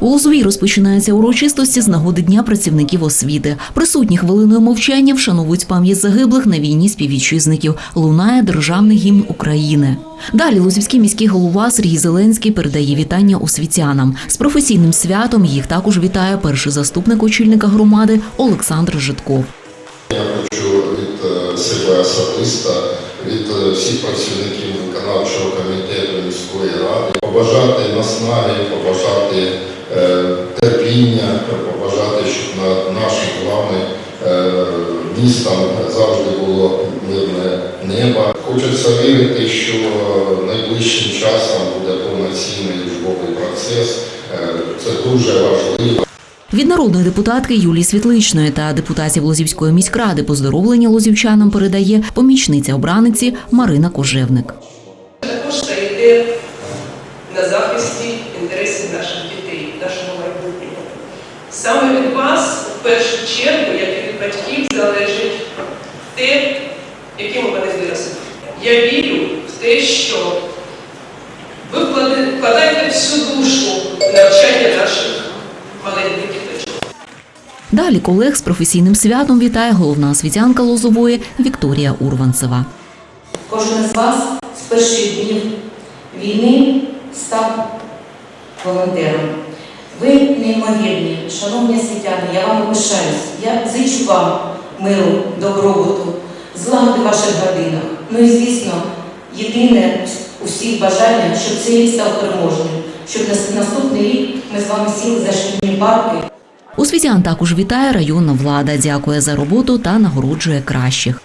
У Лозовій розпочинаються урочистості з нагоди Дня працівників освіти. Присутні хвилиною мовчання вшановують пам'ять загиблих на війні співвітчизників. Лунає державний гімн України. Далі Лозівський міський голова Сергій Зеленський передає вітання освітянам. З професійним святом їх також вітає перший заступник очільника громади Олександр Житков. Я хочу від е, себе особисто, від е, всіх працівників виконавчого комітету міської ради побажати наснаги, побажати терпіння, побажати, щоб над нашим главним е, містом завжди було мирне небо. Хочеться вірити, що найближчим часом буде повноцінний учбовий процес. Е, Це дуже важливо. Від народної депутатки Юлії Світличної та депутатів Лозівської міськради поздоровлення лозівчанам передає помічниця обраниці Марина Кожевник. також стаєте на захисті інтересів наших дітей, нашого майбутнього. Саме від вас, в першу чергу, як і від батьків, залежить те, яким ви мене виросли. Я вірю в те, що ви вкладаєте всю душу в навчання наших маленьких діточок. Далі колег з професійним святом вітає головна освітянка Лозової Вікторія Урванцева. Кожен з вас з перших днів війни став волонтером. Ви неймовірні, шановні світяни, я вам пишаюсь. Я зичу вам миру, добробуту, злагоди в ваших годинах. Ну і звісно, єдине у всіх бажання, щоб цей рік став переможним, щоб наступний рік ми з вами сіли за шкільні парки Освітян також вітає районна влада, дякує за роботу та нагороджує кращих.